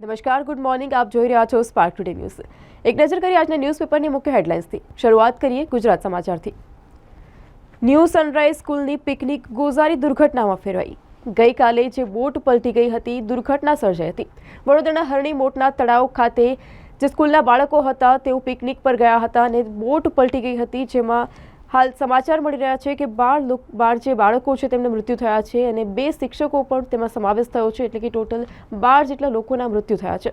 નમસ્કાર, good morning. આપ જોઈ રહ્યા છો સ્પાર્ક ટુડે ન્યૂઝ એક નજર કરીએ આજના ન્યૂઝપેપરની મુખ્ય હેડલાઇન્સથી. શરૂઆત કરીએ ગુજરાત સમાચારથી. ન્યૂ સનરાઈઝ સ્કૂલની પિકનિક ગોઝારી દુર્ઘટનામાં ફેરવાઈ. ગઈકાલે જે બોટ પલટી ગઈ હતી, દુર્ઘટના સર્જાઈ હતી. વડોદરાના હરણી મોટના તળાવ ખાતે જે સ્કૂલના બાળકો હતા, તેઓ પિકનિક પર ગયા હતા અને બોટ પલટી ગઈ હતી, જેમાં હાલ સમાચાર મળી રહ્યા છે કે લોક બાર જે બાળકો છે તેમને મૃત્યુ થયા છે અને બે શિક્ષકો પણ તેમાં સમાવેશ થયો છે એટલે કે ટોટલ બાર જેટલા લોકોના મૃત્યુ થયા છે.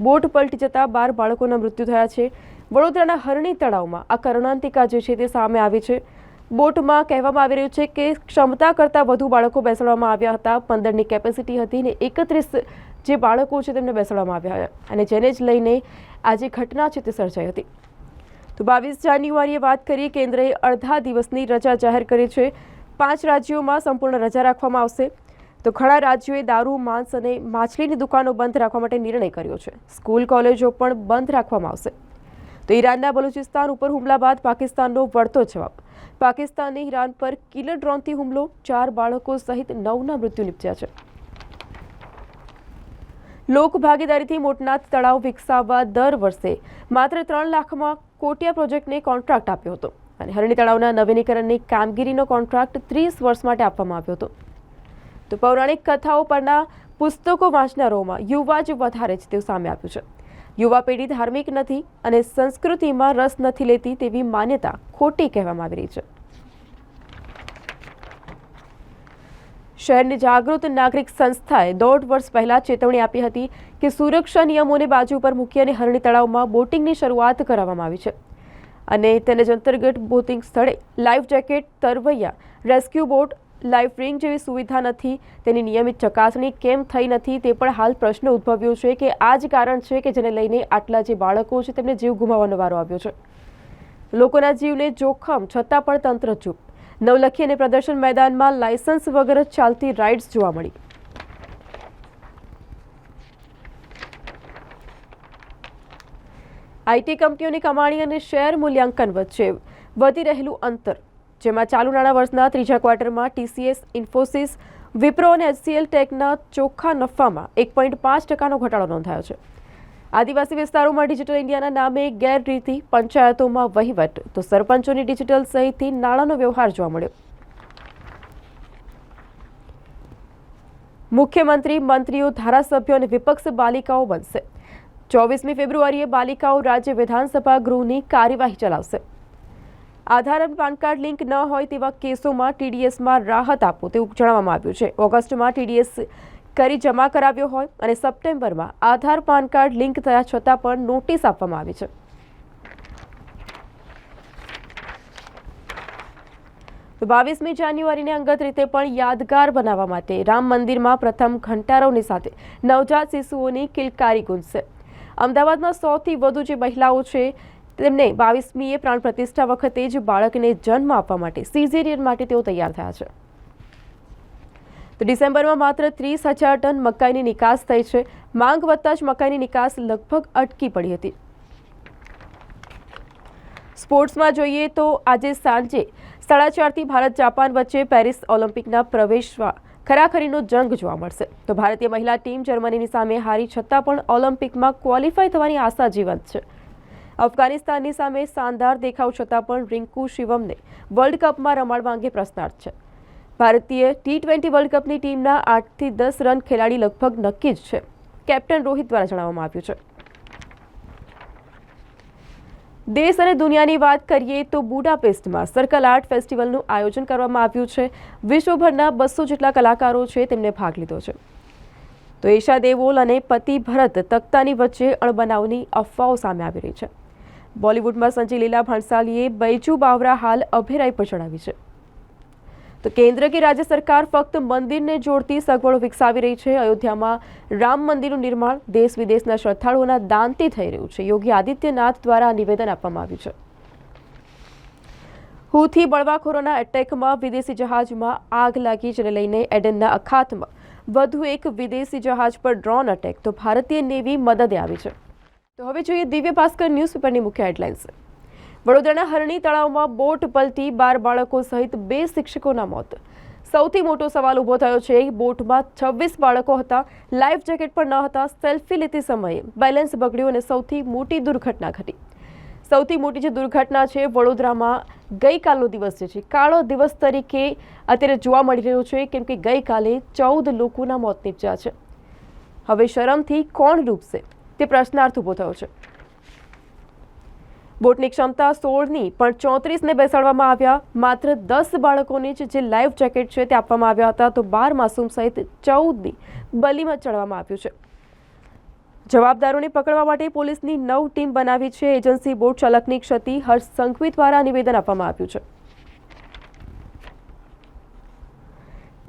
બોટ પલટી જતાં બાર બાળકોના મૃત્યુ થયા છે. વડોદરાના હરણી તળાવમાં આ કરણાંતિકા જે છે તે સામે આવી છે. બોટમાં કહેવામાં આવી રહ્યું છે કે ક્ષમતા કરતાં વધુ બાળકો બેસાડવામાં આવ્યા હતા. પંદરની કેપેસિટી હતી ને એકત્રીસ જે બાળકો છે તેમને બેસાડવામાં આવ્યા હતા. અને જેને જ લઈને આ જે ઘટના છે તે સર્જાઈ હતી. તો બાવીસ જાન્યુઆરીએ વાત કરીએ, કેન્દ્રએ અડધા દિવસની રજા જાહેર કરી છે. પાંચ રાજ્યોમાં સંપૂર્ણ રજા રાખવામાં આવશે. તો ઘણા રાજ્યોએ દારૂ, માંસ અને માછલીની દુકાનો બંધ રાખવા માટે નિર્ણય કર્યો છે. સ્કૂલ, કોલેજો પણ બંધ રાખવામાં આવશે. તો ઈરાનના બલુચિસ્તાન ઉપર હુમલા બાદ પાકિસ્તાનનો વળતો જવાબ. પાકિસ્તાને ઈરાન પર કિલર ડ્રોનથી હુમલો. ચાર બાળકો સહિત નવના મૃત્યુ નિપજ્યા છે. લોક ભાગીદારીથી મોટનાથ તળાવ વિકસાવવા દર વર્ષે માત્ર ત્રણ લાખમાં કોટિયા પ્રોજેક્ટને કોન્ટ્રાક્ટ આપ્યો હતો અને હરણી તળાવના નવીનીકરણની કામગીરીનો કોન્ટ્રાક્ટ ત્રીસ વર્ષ માટે આપવામાં આવ્યો હતો. તો પૌરાણિક કથાઓ પરના પુસ્તકો વાંચનારોમાં યુવા જ વધારે છે તેવું સામે આવ્યું છે. યુવા પેઢી ધાર્મિક નથી અને સંસ્કૃતિમાં રસ નથી લેતી તેવી માન્યતા ખોટી કહેવામાં આવી રહી છે. શહેરની જાગૃત નાગરિક સંસ્થાએ દોઢ વર્ષ પહેલા ચેતવણી આપી હતી કે સુરક્ષા નિયમોને બાજુ પર મૂકી અને હરણી તળાવમાં બોટિંગની શરૂઆત કરવામાં આવી છે. અને તેને જ અંતર્ગત બોટિંગ સ્થળે લાઈફ જેકેટ, તરવૈયા, રેસ્ક્યુ બોટ, લાઈફ રિંગ જેવી સુવિધા નથી, તેની નિયમિત ચકાસણી કેમ થઈ નથી તે પણ હાલ પ્રશ્ન ઉદ્ભવ્યો છે કે આ જ કારણ છે કે જેને લઈને આટલા જે બાળકો છે તેમને જીવ ગુમાવવાનો વારો આવ્યો છે. લોકોના જીવને જોખમ છતાં પણ તંત્ર ચૂપ. નવલખી અને પ્રદર્શન મેદાનમાં લાયસન્સ વગર ચાલતી રાઇડ્સ જોવા મળી. આઈટી કંપનીઓની કમાણી અને શેર મૂલ્યાંકન વચ્ચે વધી રહેલું અંતર, જેમાં ચાલુ નાણાં વર્ષના ત્રીજા ક્વાર્ટરમાં ટીસીએસ, ઇન્ફોસિસ, વિપ્રો અને એચસીએલ ટેકના ચોખ્ખા નફામાં એક પોઈન્ટ પાંચ ટકાનો ઘટાડો નોંધાયો છે. આદિવાસી વિસ્તારોમાં ડિજિટલ ઇન્ડિયાના નામે ગેરરીતિ, પંચાયતોમાં વહીવટ. તો સરપંચોની ડિજિટલ સહિતથી નાણાંનો વ્યવહાર જોવા મળ્યો. મુખ્યમંત્રી, મંત્રીઓ, ધારાસભ્યો અને વિપક્ષ બાલિકાઓ બનશે. ચોવીસમી ફેબ્રુઆરીએ બાલિકાઓ રાજ્ય વિધાનસભા ગૃહની કાર્યવાહી ચલાવશે. આધાર અને પાન કાર્ડ લિંક ન હોય તેવા કેસોમાં ટીડીએસમાં રાહત આપો તેવું જણાવવામાં આવ્યું છે. ઓગસ્ટમાં ટીડીએસ કરી જમા કરાવ્યો હોય અને સપ્ટેમ્બરમાં આધાર, પાન કાર્ડ લિંક થયા છતાં પણ નોટિસ આપવામાં આવી છે. બાવીસમી જાન્યુઆરીને અંગત રીતે પણ યાદગાર બનાવવા માટે રામ મંદિરમાં પ્રથમ ઘંટારોની સાથે નવજાત શિશુઓની કિલકારી ગુંજશે. અમદાવાદમાં સૌથી વધુ જે મહિલાઓ છે, તેમને બાવીસમીએ પ્રાણ પ્રતિષ્ઠા વખતે જ બાળકને જન્મ આપવા માટે, સિઝેરિયન માટે તેઓ તૈયાર થયા છે. તો ડિસેમ્બરમાં માત્ર ત્રીસ હજાર ટન મકાઈની નિકાસ થઈ છે. માંગ વધતા જ મકાઈની નિકાસ લગભગ અટકી પડી હતી. સ્પોર્ટ્સમાં જોઈએ તો આજે સાંજે સાડા ચારથી ભારત જાપાન વચ્ચે પેરિસ ઓલિમ્પિકના પ્રવેશવા ખરાખરીનો જંગ જોવા મળશે. તો ભારતીય મહિલા ટીમ જર્મનીની સામે હારી છતાં પણ ઓલિમ્પિકમાં ક્વોલિફાય થવાની આશા જીવંત છે. અફઘાનિસ્તાનની સામે શાનદાર દેખાવ છતાં પણ રિંકુ શિવમને વર્લ્ડ કપમાં રમાડવા અંગે પ્રશ્નાર્થ છે. ભારતીય ટી ટ્વેન્ટી વર્લ્ડ કપની ટીમના આઠથી દસ રન ખેલાડી લગભગ નક્કી જ છે. કેપ્ટન રોહિત દ્વારા જણાવવામાં આવ્યું છે. દેશ અને દુનિયાની વાત કરીએ તો બુડાપેસ્ટમાં સર્કલ આર્ટ ફેસ્ટિવલનું આયોજન કરવામાં આવ્યું છે. વિશ્વભરના બસો જેટલા કલાકારો છે તેમને ભાગ લીધો છે. તો ઈશા દેવોલ અને પતિ ભરત તખ્તાની વચ્ચે અણબનાવની અફવાઓ સામે આવી રહી છે. બોલિવૂડમાં સંજય લીલા ભણસાલીએ બૈજુ બાવરા હાલ અભેરાઈ પર ચડાવી છે. તો કેન્દ્ર કે રાજ્ય સરકાર ફક્ત મંદિરને જોડતી સગવડો વિકસાવી રહી છે. અયોધ્યામાં રામ મંદિરનું નિર્માણ દેશ વિદેશના શ્રદ્ધાળુઓના દાનથી થઈ રહ્યું છે. યોગી આદિત્યનાથ દ્વારા નિવેદન આપવામાં આવ્યું છે. હુથી બળવાખોરોના એટેકમાં વિદેશી જહાજમાં આગ લાગી જેને લઈને એડનના અખાતમાં વધુ એક વિદેશી જહાજ પર ડ્રોન અટેક. તો ભારતીય નેવી મદદે આવી છે. તો હવે જોઈએ દિવ્ય ભાસ્કર ન્યૂઝપેપરની મુખ્ય હેડલાઇન્સ. વડોદરાના હરણી તળાવમાં બોટ પલટી બાર બાળકો સહિત બે શિક્ષકોના મોત. સૌથી મોટો સવાલ ઊભો થયો છે, બોટમાં છવ્વીસ બાળકો હતા, લાઈફ જેકેટ પણ ન હતા, સેલ્ફી લેતી સમયે. બેલેન્સ બગડ્યું અને સૌથી મોટી દુર્ઘટના ઘટી. સૌથી મોટી જે દુર્ઘટના છે, વડોદરામાં ગઈકાલનો દિવસ જે છે, કાળો દિવસ તરીકે અત્યારે જોવા મળી રહ્યો છે, કેમ કે ગઈકાલે ચૌદ લોકોના મોત નીપજ્યા છે. હવે શરમથી કોણ ડૂબશે તે પ્રશ્નાર્થ ઊભો થયો છે. બોટની ક્ષમતા સોળની પણ ચોત્રીસને બેસાડવામાં આવ્યા. માત્ર દસ બાળકોને જ જે લાઈફ જેકેટ છે તે આપવામાં આવ્યા હતા. તો બાર માસૂમ સહિત ચૌદની બલીમાં ચડવામાં આવ્યું છે. જવાબદારોને પકડવા માટે પોલીસની નવ ટીમ બનાવી છે. એજન્સી બોટ ચાલકની ક્ષતિ હર્ષ સંઘવી દ્વારા નિવેદન આપવામાં આવ્યું છે.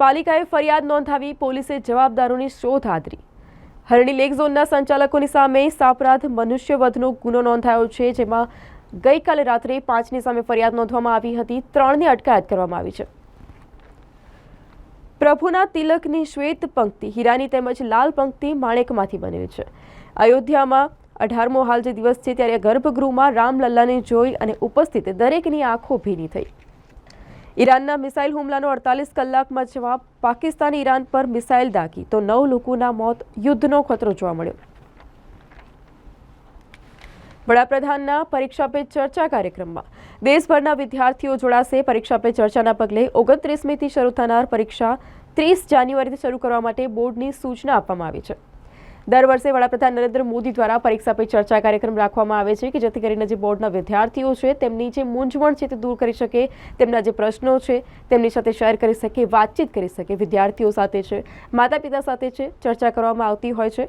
પાલિકાએ ફરિયાદ નોંધાવી પોલીસે જવાબદારોની શોધ આદરી હરણી લેક ઝોનના સંચાલકોની સામે સાપરાધ મનુષ્યવધનો ગુનો નોંધાયો છે, જેમાં ગઈકાલે રાત્રે પાંચની સામે ફરિયાદ નોંધવામાં આવી હતી. ત્રણની અટકાયત કરવામાં આવી છે. પ્રભુના તિલકની શ્વેત પંક્તિ હીરાની તેમજ લાલ પંક્તિ માણેકમાંથી બનેલી છે. અયોધ્યામાં અઢારમો હાલ જે દિવસ છે, ત્યારે ગર્ભગૃહમાં રામલલ્લાને જોઈ અને ઉપસ્થિત દરેકની આંખો ભીની થઈ. ઈરાનના મિસાઇલ હુમલાનો અડતાલીસ કલાકમાં જવાબ પાકિસ્તાન ઈરાન પર મિસાઇલ દાગી, તો નવ લોકોના મોત યુદ્ધનો ખતરો જોવા મળ્યો. વડાપ્રધાનના પરીક્ષા પે ચર્ચા કાર્યક્રમમાં દેશભરના વિદ્યાર્થીઓ જોડાશે. પરીક્ષા પે ચર્ચાના પગલે ઓગણત્રીસમીથી શરૂ થનાર પરીક્ષા ત્રીસ જાન્યુઆરીથી શરૂ કરવા માટે બોર્ડની સૂચના આપવામાં આવી છે. દર વર્ષે વડાપ્રધાન નરેન્દ્ર મોદી દ્વારા પરીક્ષા પે ચર્ચા કાર્યક્રમ રાખવામાં આવે છે કે જેથી કરીને જે બોર્ડના વિદ્યાર્થીઓ છે, તેમની જે મૂંઝવણ છે તે દૂર કરી શકે, તેમના જે પ્રશ્નો છે તેમની સાથે શેર કરી શકે, વાતચીત કરી શકે વિદ્યાર્થીઓ સાથે છે માતા પિતા સાથે છે, ચર્ચા કરવામાં આવતી હોય છે.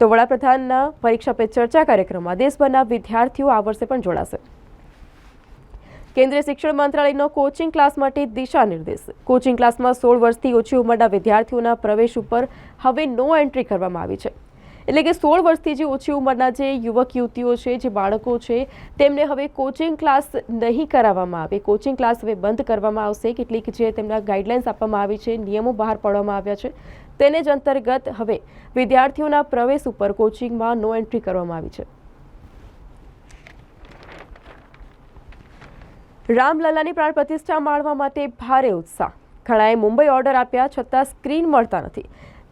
તો વડાપ્રધાનના પરીક્ષા પે ચર્ચા કાર્યક્રમમાં દેશભરના વિદ્યાર્થીઓ આ વર્ષે પણ જોડાશે. કેન્દ્રીય શિક્ષણ મંત્રાલયનો કોચિંગ ક્લાસ માટે દિશા નિર્દેશ કોચિંગ ક્લાસમાં સોળ વર્ષથી ઓછી ઉંમરના વિદ્યાર્થીઓના પ્રવેશ ઉપર હવે નો એન્ટ્રી કરવામાં આવી છે. એટલે કે સોળ વર્ષથી જે ઓછી ઉંમરના જે યુવક, યુવતીઓ છે, જે બાળકો છે, તેમને હવે કોચિંગ ક્લાસ નહીં કરાવવામાં આવે. કોચિંગ ક્લાસ હવે બંધ કરવામાં આવશે. કેટલીક જે તેમના ગાઈડલાઇન્સ આપવામાં આવી છે, નિયમો બહાર પાડવામાં આવ્યા છે, તેને જ અંતર્ગત હવે વિદ્યાર્થીઓના પ્રવેશ ઉપર કોચિંગમાં નો એન્ટ્રી કરવામાં આવી છે. રામલલ્લાની પ્રાણ પ્રતિષ્ઠા માણવા માટે ભારે ઉત્સાહ. ઘણાએ મુંબઈ ઓર્ડર આપ્યા છતાં સ્ક્રીન મળતા નથી.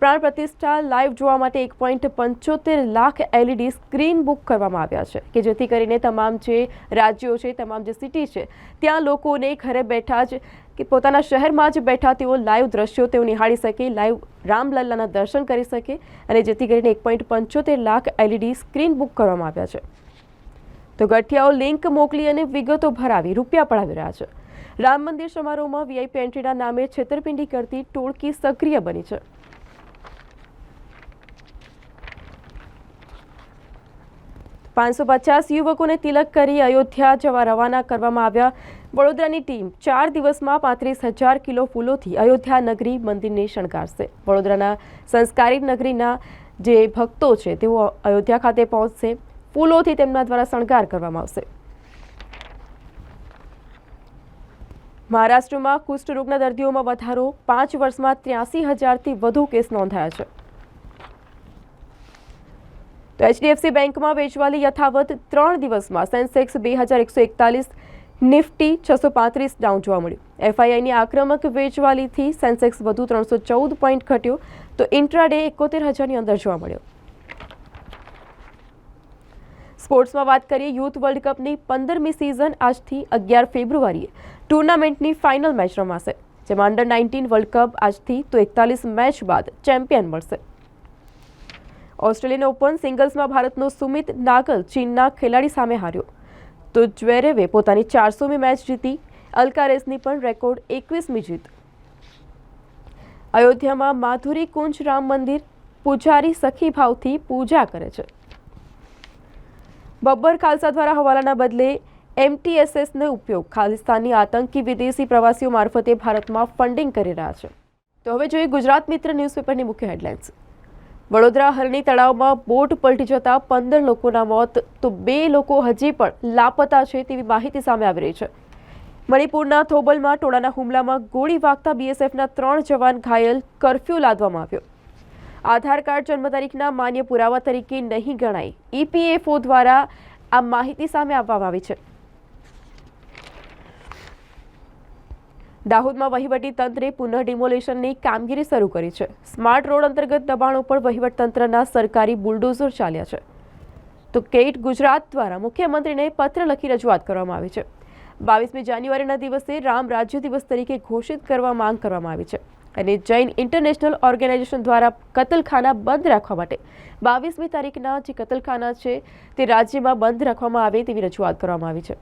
પ્રાણ પ્રતિષ્ઠા લાઈવ જોવા માટે એક પોઈન્ટ પંચોતેર લાખ એલઈડી સ્ક્રીન બુક કરવામાં આવ્યા છે, કે જેથી કરીને તમામ જે રાજ્યો છે, તમામ જે સિટી છે, ત્યાં લોકોને ઘરે બેઠા જ કે પોતાના શહેરમાં જ બેઠા તેઓ લાઈવ દ્રશ્યો તેઓ નિહાળી શકે, લાઈવ રામલલ્લાના દર્શન કરી શકે અને જેથી કરીને એક પોઈન્ટ પંચોતેર લાખ એલઈડી સ્ક્રીન બુક કરવામાં આવ્યા છે. તો ગઠિયાઓ લિંક મોકલી અને વિગતો ભરાવી રૂપિયા પડાવી રહ્યા છે. રામ મંદિર સમારોહમાં વીઆઈપી એન્ટ્રીના નામે છેતરપિંડી કરતી ટોળકી સક્રિય બની છે. પાંચસો પચાસ યુવકોને તિલક કરી અયોધ્યા જવા રવાના કરવામાં આવ્યા. વડોદરાની ટીમ ચાર દિવસમાં પાંત્રીસ હજાર કિલો ફૂલોથી અયોધ્યા નગરી મંદિરને શણગારશે. વડોદરાના સંસ્કારી નગરીના જે ભક્તો છે, તેઓ અયોધ્યા ખાતે પહોંચશે. ફૂલોથી તેમના દ્વારા શણગાર કરવામાં આવશે. મહારાષ્ટ્રમાં કુષ્ઠરોગના દર્દીઓમાં વધારો. પાંચ વર્ષમાં ત્ર્યાસી હજારથી વધુ કેસ નોંધાયા છે. તો એચડીએફસી બેંકમાં વેચવાલી યથાવત ત્રણ દિવસમાં સેન્સેક્સ બે હજાર એકસો એકતાલીસ, નિફ્ટી છસો પાંત્રીસ ડાઉન જોવા મળ્યું. એફઆઈઆઈની આક્રમક વેચવાલીથી સેન્સેક્સ વધુ ત્રણસો ચૌદ પોઈન્ટ ઘટ્યો, તો ઇન્ટ્રાડે એકોતેર હજારની અંદર જોવા મળ્યો. સ્પોર્ટ્સમાં વાત કરીએ, યુથ વર્લ્ડ કપની પંદરમી સિઝન આજથી અગિયાર ફેબ્રુઆરીએ. ટુર્નામેન્ટની ફાઇનલ મેચ રમાશે, જેમાં અંડર નાઇન્ટીન વર્લ્ડ કપ આજથી તો એકતાલીસ મેચ બાદ ચેમ્પિયન મળશે. ઓસ્ટ્રેલિયન ઓપન સિંગલ્સમાં ભારતનો સુમિત નાગલ ચીનના ખેલાડી સામે હાર્યો. તો જ્વેરેવે પોતાની ચારસોમી મેચ જીતી અલકારેસની પણ રેકોર્ડ એકવીસમી જીત. અયોધ્યામાં માધુરી કુંજ રામ મંદિર, પૂજારી સખી ભાવથી પૂજા કરે છે. બબ્બર ખાલસા દ્વારા હવાલાના બદલે એમટીએસએસનો ઉપયોગ ખાલિસ્તાની આતંકી વિદેશી પ્રવાસીઓ મારફતે ભારતમાં ફંડિંગ કરી રહ્યા છે. તો હવે જોઈએ ગુજરાત મિત્ર ન્યૂઝપેપરની મુખ્ય હેડલાઇન્સ. વડોદરા હરણી તળાવમાં બોટ પલટી જતા પંદર લોકોના મોત, તો બે લોકો હજી પણ લાપતા છે તેવી માહિતી સામે આવી રહી છે. મણિપુરના થોબલમાં ટોળાના હુમલામાં ગોળી વાગતા બીએસએફના ત્રણ જવાન ઘાયલ કરફ્યુ લાદવામાં આવ્યો. આધાર કાર્ડ જન્મ તારીખના માન્ય પુરાવા તરીકે નહીં ગણાય. ઈપીએફઓ દ્વારા આ માહિતી સામે આપવામાં આવી છે. દાહોદમાં વહીવટી તંત્રે પુનઃ ડિમોલેશનની કામગીરી શરૂ કરી છે. સ્માર્ટ રોડ અંતર્ગત દબાણો પર વહીવટતંત્રના સરકારી બુલડોઝર ચાલ્યા છે. તો કેટ ગુજરાત દ્વારા મુખ્યમંત્રીને પત્ર લખી રજૂઆત કરવામાં આવી છે. બાવીસમી જાન્યુઆરીના દિવસે રામ રાજ્ય દિવસ તરીકે ઘોષિત કરવા માંગ કરવામાં આવી છે અને જૈન ઇન્ટરનેશનલ ઓર્ગેનાઇઝેશન દ્વારા કતલખાના બંધ રાખવા માટે બાવીસમી તારીખના જે કતલખાના છે તે રાજ્યમાં બંધ રાખવામાં આવે તેવી રજૂઆત કરવામાં આવી છે.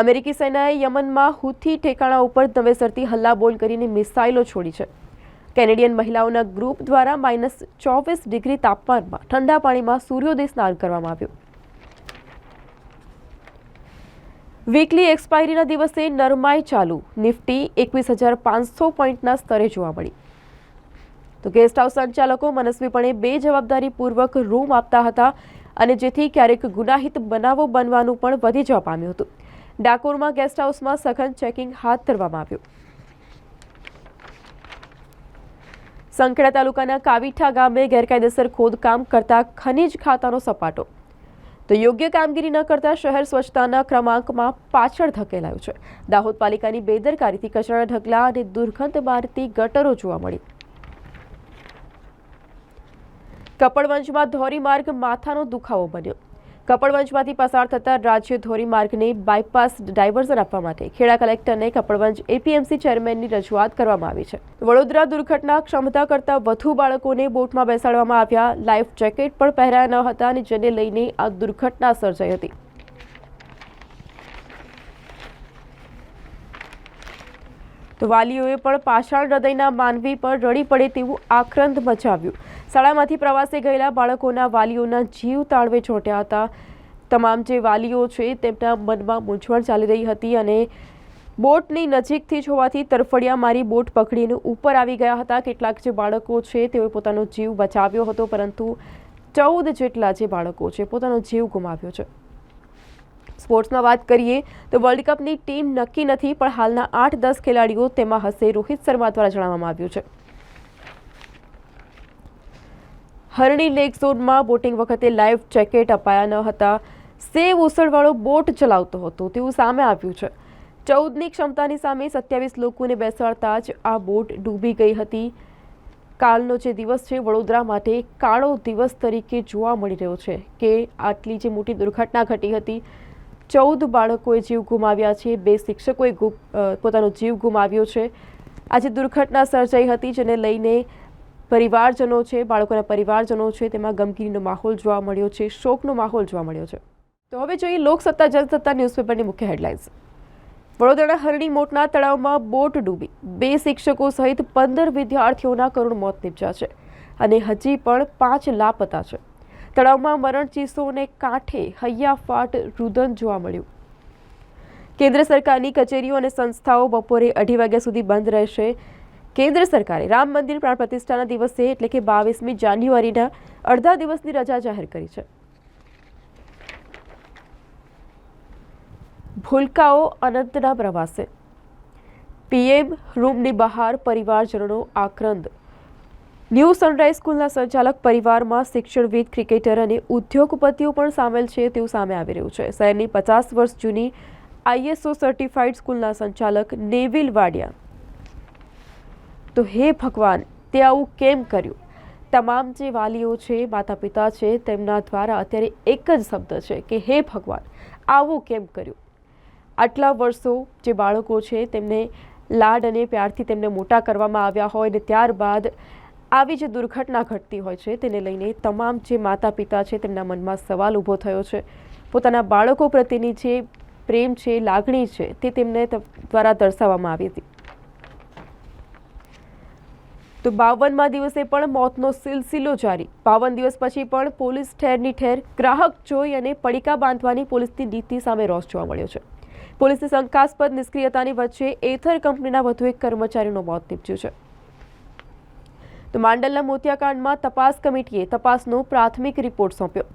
અમેરિકી સેનાએ યમનમાં હુથી ઠેકાણા ઉપર નવેસરથી હલ્લાબોલ કરીને મિસાઇલો છોડી છે. કેનેડિયન મહિલાઓના ગ્રુપ દ્વારા માઇનસ ચોવીસ ડિગ્રી તાપમાનમાં ઠંડા પાણીમાં સૂર્યોદય સ્નાન કરવામાં આવ્યું. વીકલી એક્સપાયરીના દિવસે નરમાઈ ચાલુ. નિફ્ટી એકવીસ હજાર પાંચસો પોઈન્ટના સ્તરે જોવા મળી. તો ગેસ્ટ હાઉસ સંચાલકો મનસ્વીપણે બે જવાબદારીપૂર્વક રૂમ આપતા હતા અને જેથી ક્યારેક ગુનાહિત બનાવો બનવાનું પણ વધી જવા પામ્યું હતું. ડાકોરમાં ગેસ્ટ હાઉસમાં સઘન ચેકિંગ હાથ ધરવામાં આવ્યું. સંખેડા તાલુકાના કાવીઠા ગામે ગેરકાયદેસર ખોદકામ કરતા ખનીજ ખાતાનો સપાટો. તો યોગ્ય કામગીરી ન કરતા શહેર સ્વચ્છતાના ક્રમાંકમાં પાછળ ધકેલાયું છે. દાહોદ પાલિકાની બેદરકારીથી કચરાના ઢગલા અને દુર્ગંધ મારતી ગટરો જોવા મળી. કપડવંજમાં ધોરીમાર્ગ માથાનો દુખાવો બન્યો. કપડવંજમાંથી પસાર થતા રાજ્ય ધોરીમાર્ગને બાયપાસ ડાયવર્ઝન આપવા માટે ખેડા કલેક્ટરને કપડવંજ એપીએમસી ચેરમેનની રજૂઆત કરવામાં આવી છે. વડોદરા દુર્ઘટના ક્ષમતા કરતાં વધુ બાળકોને બોટમાં બેસાડવામાં આવ્યા. લાઈફ જેકેટ પણ પહેર્યા ન હતા અને જેને લઈને આ દુર્ઘટના સર્જાઈ હતી. તો વાલીઓએ પણ પાષાણ હૃદયના માનવી પર રડી પડે તેવું આક્રંદ મચાવ્યું. શાળામાંથી પ્રવાસે ગયેલા બાળકોના વાલીઓના જીવ તાળવે ચોંટ્યા હતા. તમામ જે વાલીઓ છે તેમના મનમાં મૂંઝવણ ચાલી રહી હતી અને બોટની નજીકથી જ હોવાથી તરફડિયા મારી બોટ પકડીને ઉપર આવી ગયા હતા. કેટલાક જે બાળકો છે તેઓએ પોતાનો જીવ બચાવ્યો હતો, પરંતુ ચૌદ જેટલા જે બાળકો છે પોતાનો જીવ ગુમાવ્યો છે. સ્પોર્ટ્સમાં વાત કરીએ તો વર્લ્ડ કપની ટીમ નક્કી નથી, પણ હાલના આઠ દસ ખેલાડીઓ તેમાં હશે, રોહિત શર્મા દ્વારા જણાવવામાં આવ્યું છે. હરણી લેક ઝોનમાં બોટિંગ વખતે લાઈફ જેકેટ અપાયા ન હતા. સેવ ઉસળવાળો બોટ ચલાવતો હતો, તેવું સામે આવ્યું છે. ચૌદની ક્ષમતાની સામે સત્યાવીસ લોકોને બેસાડતા જ આ બોટ ડૂબી ગઈ હતી. કાલનો જે દિવસ છે, વડોદરા માટે કાળો દિવસ તરીકે જોવા મળી રહ્યો છે કે આટલી જે મોટી દુર્ઘટના ઘટી હતી ચૌદ બાળકોએ જીવ ગુમાવ્યા છે. બે શિક્ષકોએ પોતાનો જીવ ગુમાવ્યો છે. આજે દુર્ઘટના સર્જાઈ હતી જેને લઈને પરિવારજનો છે, બાળકોના પરિવારજનો છે, તેમાં ગમગીરીનો માહોલ જોવા મળ્યો છે, શોકનો માહોલ જોવા મળ્યો છે. તો હવે જોઈએ લોકસત્તા, જનસત્તા ન્યૂઝપેપરની મુખ્ય હેડલાઇન્સ. વડોદરાના હરણી મોટના તળાવમાં બોટ ડૂબી. બે શિક્ષકો સહિત પંદર વિદ્યાર્થીઓના કરુણ મોત નીપજ્યા છે અને હજી પણ પાંચ લાપતા છે. તળાવમાં મરણ ચીસોને કાંઠે હૈયાફાટ રુદન જોવા મળ્યું. કેન્દ્ર સરકારની કચેરીઓ અને સંસ્થાઓ બપોરે અઢી વાગ્યા સુધી બંધ રહેશે. કેન્દ્ર સરકારે રામ મંદિર પ્રાણ પ્રતિષ્ઠાના દિવસે એટલે કે બાવીસમી જાન્યુઆરીના અડધા દિવસની રજા જાહેર કરી છે. ભૂલકાઓ અનંતના પ્રવાસે. પીએમ રૂમની બહાર પરિવારજનોનો આક્રંદ. ન્યૂ સનરાઈઝ સ્કૂલના સંચાલક પરિવારમાં શિક્ષણવિદ, ક્રિકેટર અને ઉદ્યોગપતિઓ પણ સામેલ છે તેવું સામે આવી રહ્યું છે. શહેરની પચાસ વર્ષ જૂની આઈએસઓ સર્ટિફાઈડ સ્કૂલના સંચાલક નેવિલ વાડિયા તો હે ભગવાન, તે આવું કેમ કર્યું? તમામ જે વાલીઓ છે માતા પિતા છે, તેમના દ્વારા અત્યારે એક જ શબ્દ છે કે હે ભગવાન, આવું કેમ કર્યું? આટલા વર્ષો જે બાળકો છે, તેમને લાડ અને પ્યારથી તેમને મોટા કરવામાં આવ્યા હોય ને ત્યારબાદ આવી જે દુર્ઘટના ઘટતી હોય છે. તેને લઈને તમામ જે માતા પિતા છે તેમના મનમાં સવાલ ઊભો થયો છે. પોતાના બાળકો પ્રત્યેની જે પ્રેમ છે, લાગણી છે તે તેમને દ્વારા દર્શાવવામાં આવી હતી. તો બાવનમાં દિવસે પણ મોતનો સિલસિલો જારી. બાવન દિવસ પછી પણ પોલીસ ઠેરની ઠેર ગ્રાહક જોઈ અને પડીકા બાંધવાની પોલીસની નીતિ સામે રોષ જોવા મળ્યો છે. પોલીસની શંકાસ્પદ નિષ્ક્રિયતાની વચ્ચે એથર કંપનીના વધુ એક કર્મચારીનું મોત નીપજ્યું છે. તો માંડલના મોતિયાકાંડમાં તપાસ કમિટીએ તપાસનો પ્રાથમિક રિપોર્ટ સોંપ્યો.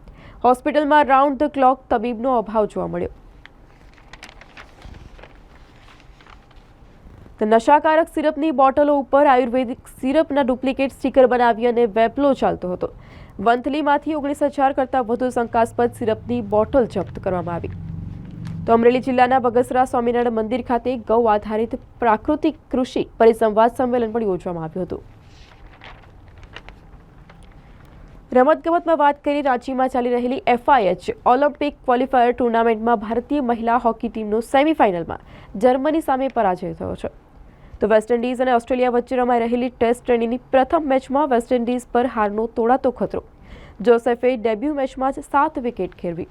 હોસ્પિટલમાં રાઉન્ડ ધ ક્લોક તબીબનો અભાવ જોવા મળ્યો. નશાકારક સિરપની બોટલો ઉપર આયુર્વેદિક સિરપના ડુપ્લિકેટ સ્ટીકર બનાવી અને વેપલો ચાલતો હતો. વંથલીમાંથી ઓગણીસ હજાર કરતાં વધુ શંકાસ્પદ સિરપની બોટલ જપ્ત કરવામાં આવી. તો અમરેલી જિલ્લાના બગસરા સ્વામિનારાયણ મંદિર ખાતે ગૌ આધારિત પ્રાકૃતિક કૃષિ પરિસંવાદ સંમેલન પણ યોજવામાં આવ્યું હતું. રમતગમતમાં વાત કરી રાંચીમાં ચાલી રહેલી એફઆઈએચ ઓલિમ્પિક ક્વોલિફાયર ટુર્નામેન્ટમાં ભારતીય મહિલા હોકી ટીમનો સેમીફાઇનલમાં જર્મની સામે પરાજય થયો છે. તો વેસ્ટ ઇન્ડિઝ અને ઓસ્ટ્રેલિયા વચ્ચે રમાઈ રહેલી ટેસ્ટ શ્રેણીની પ્રથમ મેચમાં વેસ્ટ ઇન્ડિઝ પર હારનો તોડાતો ખતરો. જોસેફે ડેબ્યુ મેચમાં જ સાત વિકેટ ખેરવી.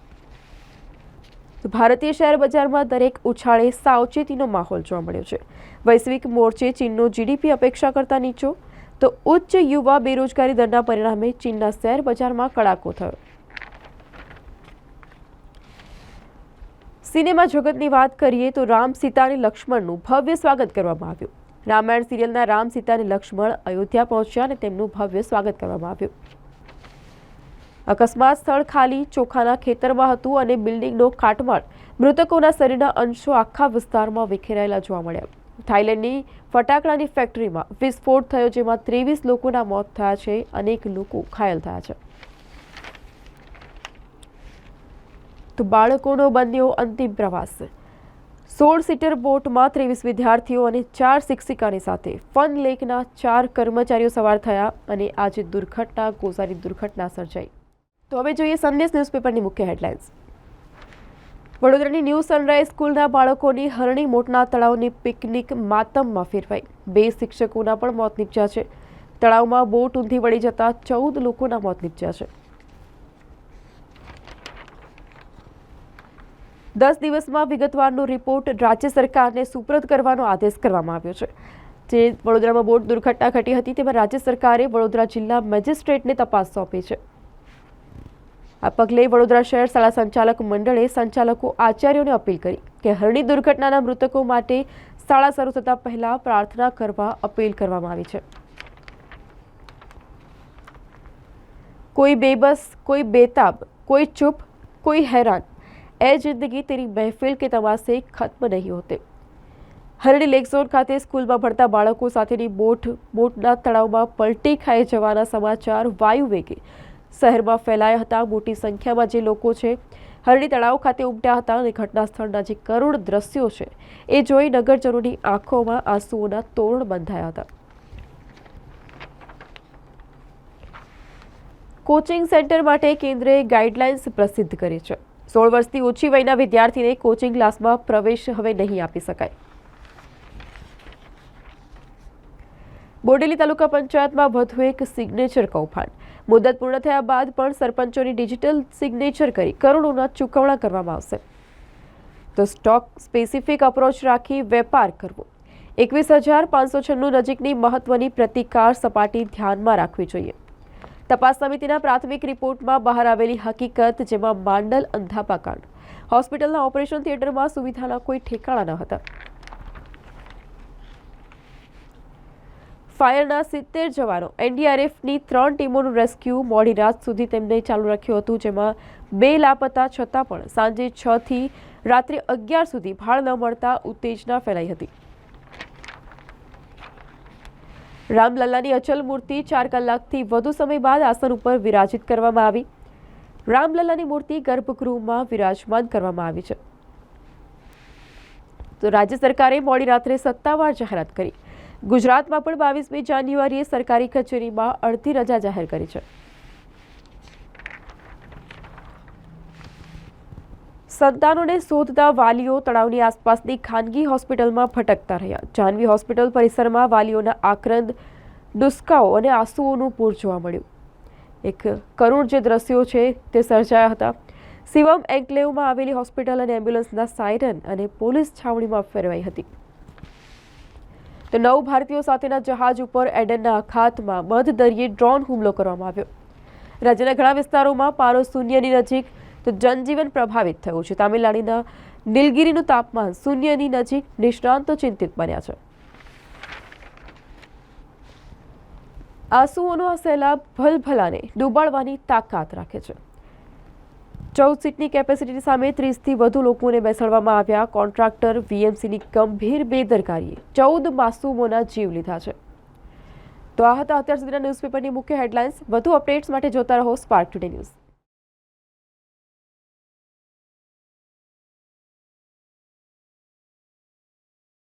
તો ભારતીય શેર બજારમાં દરેક ઉછાળે સાવચેતીનો માહોલ જોવા મળ્યો છે. વૈશ્વિક મોરચે ચીનનો જીડીપી અપેક્ષા કરતા નીચો તો ઉચ્ચ યુવા બેરોજગારી દરના પરિણામે ચીનના શેર બજારમાં કડાકો થયો. સિનેમા જગતની વાત કરીએ તો રામ સીતા અને લક્ષ્મણનું ભવ્ય સ્વાગત કરવામાં આવ્યું. રામાયણ સિરિયલના રામ સીતા અને લક્ષ્મણ અયોધ્યા પહોંચ્યા અને તેમનું ભવ્ય સ્વાગત કરવામાં આવ્યું. અકસ્માત સ્થળ ખાલી, ચોખાના ખેતરમાં હતું અને બિલ્ડિંગનો કાટમાળ મૃતકોના શરીરના અંશો આખા વિસ્તારમાં વિખેરાયેલા જોવા મળ્યા. થાઇલેન્ડની ફટાકડાની ફેક્ટરીમાં વિસ્ફોટ થયો જેમાં ત્રેવીસ લોકોના મોત થયા છે, અનેક લોકો ઘાયલ થયા છે. તો બાળકોનો બન્યો અંતિમ પ્રવાસ. સોળ સીટર બોટમાં ત્રેવીસ વિદ્યાર્થીઓ અને ચાર શિક્ષિકાની સાથે ફન લેકના ચાર કર્મચારીઓ સવાર થયા અને આજે દુર્ઘટના, ગોઝાની દુર્ઘટના સર્જાઈ. તો હવે જોઈએ સંદેશ ન્યૂઝપેપરની મુખ્ય હેડલાઇન્સ. વડોદરાની ન્યૂ સનરાઈઝ સ્કૂલના બાળકોની હરણી મોટના તળાવની પિકનિક માતમમાં ફેરવાઈ. બે શિક્ષકોના પણ મોત નીપજ્યા છે. તળાવમાં બોટ ઊંધી વળી જતા ચૌદ લોકોના મોત નીપજ્યા છે. દસ દિવસમાં વિગતવારનો રિપોર્ટ રાજ્ય સરકારને સુપ્રત કરવાનો આદેશ કરવામાં આવ્યો છે. જે વડોદરામાં બોટ દુર્ઘટના ઘટી હતી, તેમાં રાજ્ય સરકારે વડોદરા જિલ્લા મેજિસ્ટ્રેટને તપાસ સોંપી છે. આ પગલે વડોદરા શહેર શાળા સંચાલક મંડળે સંચાલકો આચાર્યોને અપીલ કરી કે હરણી દુર્ઘટનાના મૃતકો માટે શાળા શરૂ થતાં પહેલા પ્રાર્થના કરવા અપીલ કરવામાં આવી છે. કોઈ બેબસ, કોઈ બેતાબ, કોઈ ચૂપ, કોઈ હેરાન, એ જિંદગી તેરી મહેફિલ કે તમાસે ખત્મ નહીં હોતે. હરણી લેક ઝોન ખાતે સ્કૂલમાં ભણતા બાળકો સાથેની બોટ, બોટના તળાવમાં પલટી ખાઈ જવાના સમાચાર વાયુ વેગે શહેરમાં ફેલાયા હતા. મોટી સંખ્યામાં જે લોકો છે, હરણી તળાવ ખાતે ઉમટ્યા હતા અને ઘટના સ્થળના જે કરુણ દ્રશ્યો છે. એ જોઈ નગરજનોની આંખોમાં આંસુઓના તોરણ બંધાયા હતા. કોચિંગ સેન્ટર માટે કેન્દ્રએ ગાઈડલાઇન્સ પ્રસિદ્ધ કરી છે. સોળ વર્ષથી ઓછી વયના વિદ્યાર્થીને કોચિંગ ક્લાસમાં પ્રવેશ હવે નહીં આપી શકાય. બોડેલી તાલુકા પંચાયતમાં વધુ એક સિગ્નેચર કૌભાંડ. મુદત પૂર્ણ થયા બાદ પણ સરપંચોની ડિજિટલ સિગ્નેચર કરી કરોડોના ચૂકવણા કરવામાં આવશે. તો સ્ટોક સ્પેસિફિક અપ્રોચ રાખી વેપાર કરવો. એકવીસ હજાર પાંચસો છન્નું નજીકની મહત્વની પ્રતિકાર સપાટી ધ્યાનમાં રાખવી જોઈએ. તપાસ સમિતિના પ્રાથમિક રિપોર્ટમાં બહાર આવેલી હકીકત જેમાં માંડલ અંધાપા કાંડ હોસ્પિટલના ઓપરેશન થિયેટરમાં સુવિધાના કોઈ ઠેકાણા ન હતા. ફાયરના સિત્તેર જવાનો એનડીઆરએફની ત્રણ ટીમોનું રેસ્ક્યુ મોડી રાત સુધી તેમને ચાલુ રાખ્યું હતું, જેમાં બે લાપતા છતાં પણ સાંજે છથી રાત્રે અગિયાર સુધી ભાળ ન મળતા ઉત્તેજના ફેલાઈ હતી. રામલલ્લાની અચલ મૂર્તિ ચાર કલાકથી વધુ સમય બાદ આસન ઉપર વિરાજિત કરવામાં આવી. રામલલ્લાની મૂર્તિ ગર્ભગૃહમાં વિરાજમાન કરવામાં આવી છે. તો રાજ્ય સરકારે મોડી રાત્રે સત્તાવાર જાહેરાત કરી. ગુજરાતમાં પણ બાવીસમી જાન્યુઆરીએ સરકારી કચેરીમાં અડધી રજા જાહેર કરી છે. સંતાનોને શોધતા વાલીઓ તળાવની આસપાસની ખાનગી હોસ્પિટલમાં ભટકતા રહ્યા. જાનવી હોસ્પિટલ પરિસરમાં વાલીઓના આક્રંદ, ડુસ્કાઓ અને આંસુઓનું પૂર જોવા મળ્યું. એક કરુણ જે દ્રશ્યો છે તે સર્જાયા હતા. શિવમ એન્કલેવમાં આવેલી હોસ્પિટલ અને એમ્બ્યુલન્સના સાયરન અને પોલીસ છાવણીમાં ફેરવાઈ હતી. તો નવ ભારતીયો સાથેના જહાજ ઉપર એડનના અખાતમાં મધ દરિયે ડ્રોન હુમલો કરવામાં આવ્યો. રાજ્યના ઘણા વિસ્તારોમાં પારો શૂન્યની નજીક તો જનજીવન પ્રભાવિત થયું છે. તામિલનાડુના નીલગીરીનું તાપમાન શૂન્યની નજીક નિષ્ણાંતો ચિંતિત બન્યા છે. આંસુઓનો આ સહેલાબ ભલભલાને ડૂબાડવાની તાકાત રાખે છે. ચૌદ સીટની કેપેસિટી સામે ત્રીસથી વધુ લોકોને બેસાડવામાં આવ્યા. કોન્ટ્રાક્ટર વીએમસીની ગંભીર બેદરકારીએ ચૌદ માસૂમોના જીવ લીધા છે. તો આ હતા અત્યાર સુધીના ન્યૂઝપેપરની મુખ્ય હેડલાઇન્સ. વધુ અપડેટ્સ માટે જોતા રહો સ્પાર્ક ટુડે ન્યૂઝ.